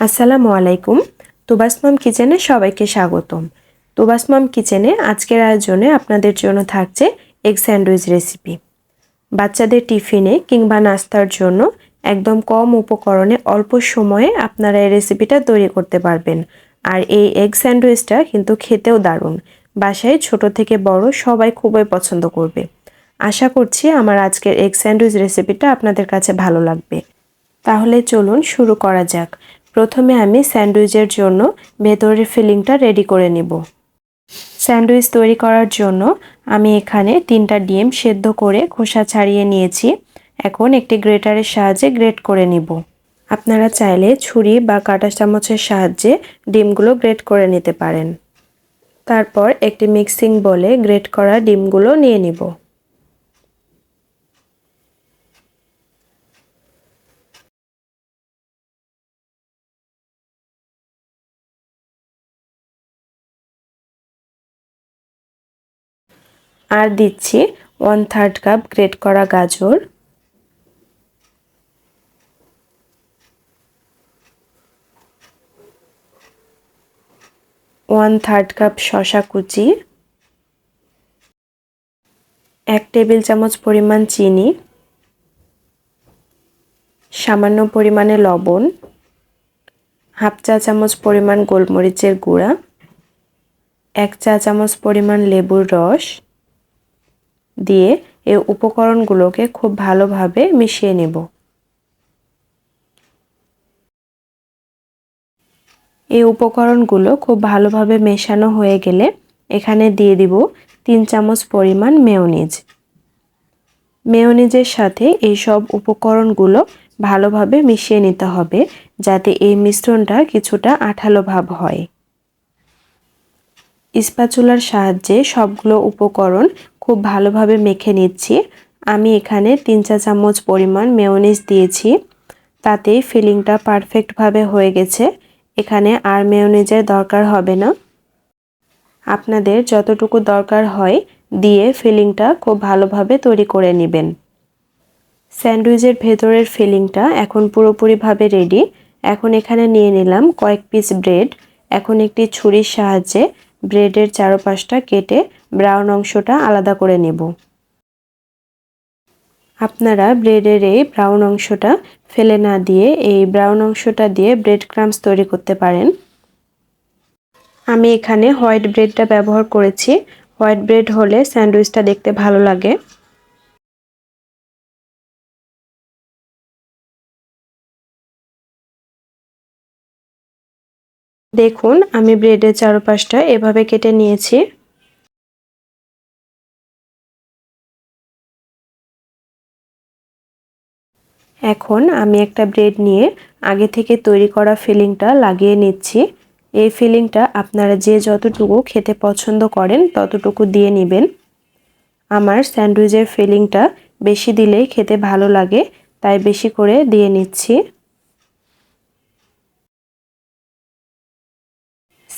আসসালামু আলাইকুম। তুবাস মাম কিচেনে সবাইকে স্বাগতম। তুবাস মাম কিচেনে আজকের আয়োজনে আপনাদের জন্য থাকছে এগ স্যান্ডউইচ রেসিপি। বাচ্চাদের টিফিনে কিংবা নাস্তার জন্য একদম কম উপকরণে অল্প সময়ে আপনারা এই রেসিপিটা তৈরি করতে পারবেন। আর এই এগ স্যান্ডউইচটা কিন্তু খেতেও দারুণ। বাসায় ছোট থেকে বড় সবাই খুবই পছন্দ করবে। আশা করছি আমার আজকের এগ স্যান্ডউইচ রেসিপিটা আপনাদের কাছে ভালো লাগবে। তাহলে চলুন শুরু করা যাক। প্রথমে আমি স্যান্ডউইচের জন্য ভেতরের ফিলিংটা রেডি করে নিব। স্যান্ডউইচ তৈরি করার জন্য আমি এখানে তিনটা ডিম সেদ্ধ করে খোসা ছাড়িয়ে নিয়েছি। এখন একটি গ্রেটারের সাহায্যে গ্রেট করে নিব। আপনারা চাইলে ছুরি বা কাঁটা চামচের সাহায্যে ডিমগুলো গ্রেট করে নিতে পারেন। তারপর একটি মিক্সিং বলে গ্রেট করা ডিমগুলো নিয়ে নিব। আর দিচ্ছি ওয়ান থার্ড কাপ গ্রেট করা গাজর। ওয়ান থার্ড কাপ শশা কুচি। এক টেবিল চামচ পরিমাণ চিনি। সামান্য পরিমাণে লবণ। হাফ চা চামচ পরিমাণ গোলমরিচের গুঁড়া। এক চা চামচ পরিমাণ লেবুর রস। দিয়ে এই উপকরণগুলোকে খুব ভালোভাবে মিশিয়ে নেব। এই উপকরণগুলো খুব ভালোভাবে মেশানো হয়ে গেলে এখানে দিয়ে দিব তিন চামচ পরিমাণ মেয়নিজ। মেয়নিজের সাথে এই সব উপকরণগুলো ভালোভাবে মিশিয়ে নিতে হবে যাতে এই মিশ্রণটা কিছুটা আঠালো ভাব হয়। ইস্পাচুলার সাহায্যে সবগুলো উপকরণ খুব ভালোভাবে মেখে নিচ্ছি। আমি এখানে তিন চা চামচ পরিমাণ মেয়নিজ দিয়েছি। তাতে ফিলিংটা পারফেক্টভাবে হয়ে গেছে। এখানে আর মেয়নিজের দরকার হবে না। আপনাদের যতটুকু দরকার হয় দিয়ে ফিলিংটা খুব ভালোভাবে তৈরি করে নেবেন। স্যান্ডউইচের ভেতরের ফিলিংটা এখন পুরোপুরিভাবে রেডি এখন এখানে নিয়ে নিলাম কয়েক পিস ব্রেড এখন একটি ছুরির সাহায্যে ব্রেডের চারপাশটা কেটে ব্রাউন অংশটা আলাদা করে নেব। আপনারা ব্রেডের এই ব্রাউন অংশটা ফেলে না দিয়ে এই ব্রাউন অংশটা দিয়ে ব্রেড ক্রামস তৈরি করতে পারেন। আমি এখানে হোয়াইট ব্রেডটা ব্যবহার করেছি। হোয়াইট ব্রেড হলে স্যান্ডউইচটা দেখতে ভালো লাগে। দেখুন, আমি ব্রেডের চারপাশটা এভাবে কেটে নিয়েছি। এখন আমি একটা ব্রেড নিয়ে আগে থেকে তৈরি করা ফিলিংটা লাগিয়ে নিচ্ছি। এই ফিলিংটা আপনারা যে যতটুকু খেতে পছন্দ করেন, ততটুকু দিয়ে নেবেন। আমার স্যান্ডউইচের ফিলিংটা বেশি দিলেই খেতে ভালো লাগে, তাই বেশি করে দিয়ে নিচ্ছি।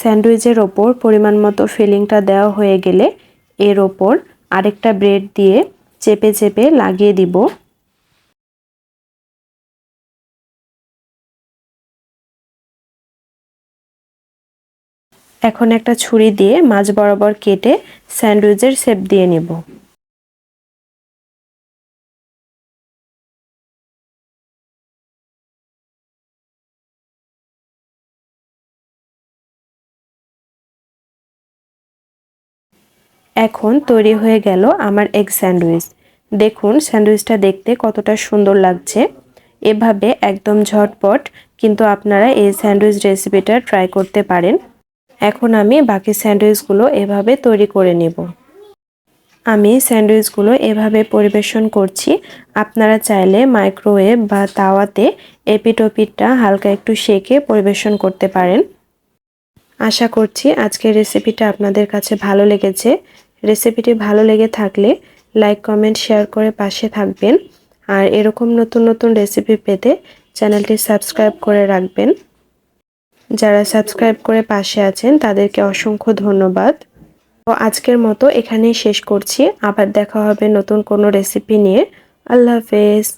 স্যান্ডউইচের ওপর পরিমাণ মতো ফিলিংটা দেওয়া হয়ে গেলে এর ওপর আরেকটা ব্রেড দিয়ে চেপে চেপে লাগিয়ে দিব। এখন একটা ছুরি দিয়ে মাছ বরাবর কেটে স্যান্ডউইচের শেপ দিয়ে নেব। এখন তৈরি হয়ে গেল আমার এগ স্যান্ডউইচ। দেখুন, স্যান্ডউইচটা দেখতে কতটা সুন্দর লাগছে। এভাবে একদম ঝটপট কিন্তু আপনারা এই স্যান্ডউইচ রেসিপিটা ট্রাই করতে পারেন। এখন আমি বাকি স্যান্ডউইচগুলো এভাবে তৈরি করে নেব। আমি স্যান্ডউইচগুলো এভাবে পরিবেশন করছি। আপনারা চাইলে মাইক্রোওয়েভ বা তাওয়াতে এপিটোপিটটা হালকা একটু সেকে পরিবেশন করতে পারেন। আশা করছি আজকের রেসিপিটা আপনাদের কাছে ভালো লেগেছে। রেসিপিটি ভালো লেগে থাকলে লাইক, কমেন্ট, শেয়ার করে পাশে থাকবেন। আর এরকম নতুন নতুন রেসিপি পেতে চ্যানেলটি সাবস্ক্রাইব করে রাখবেন। যারা সাবস্ক্রাইব করে পাশে আছেন, তাদেরকে অসংখ্য ধন্যবাদ। তো আজকের মতো এখানেই শেষ করছি। আবার দেখা হবে নতুন কোনো রেসিপি নিয়ে। আল্লাহ হাফেজ।